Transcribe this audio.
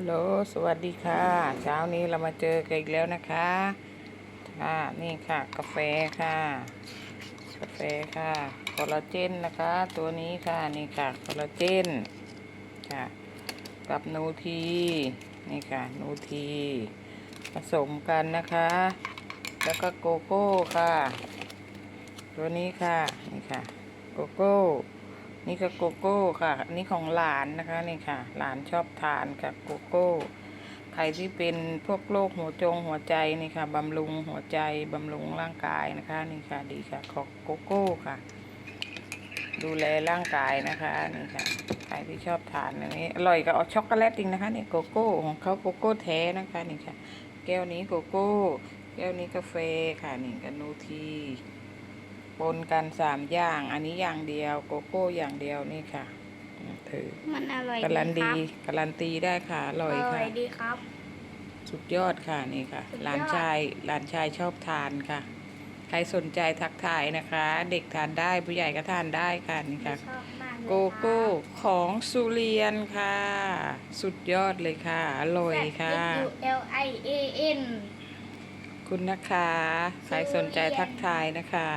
ฮัลโหลสวัสดีค่ะ เช้านี้เรามาเจอกันอีกแล้วนะคะ ค่ะ นี่ค่ะ กาแฟค่ะ กาแฟค่ะคอลลาเจนนะคะ ตัวนี้ค่ะนี่ค่ะคอลลาเจนค่ะ กับนูทีนี่ค่ะนูทีผสมกันนะคะ แล้วก็โกโก้ค่ะ ตัวนี้ค่ะนี่ค่ะโกโก้ นี่ก็โกโก้ค่ะ อันนี้ของหลานนะคะนี่ค่ะ หลานชอบทานกับโกโก้ ใครที่เป็นพวกโรคหัวจงหัวใจนี่ค่ะบำรุงหัวใจบำรุงร่างกายนะคะนี่ค่ะดีค่ะของโกโก้ค่ะ ดูแลร่างกายนะคะนี่ค่ะ ใครที่ชอบทานอันนี้อร่อยกับช็อกโกแลตจริงนะคะนี่โกโก้ของเขาโกโก้แท้นะคะนี่ค่ะ แก้วนี้โกโก้ แก้วนี้กาแฟค่ะนี่กับนูที ปนกันสามอย่าง อันนี้อย่างเดียวโกโก้อย่างเดียวนี่ค่ะอืมถือมันอร่อยการันดีดีครับการันตีได้ค่ะอร่อยอร่ค่ะอยดีครับ สุดยอดค่ะนี่ค่ะสุดยอดหลานชายหลานชายชอบทานค่ะ ใครสนใจทักทายนะคะ เด็กทานได้ผู้ใหญ่ก็ทานได้ค่ะนี่ค่ะชอบมากเลยโกโก้ของสุเรียนค่ะ สุดยอดเลยค่ะอร่อยค่ะครับ Z U L I A N คุณนะคะ ใครสนใจทักทายนะคะ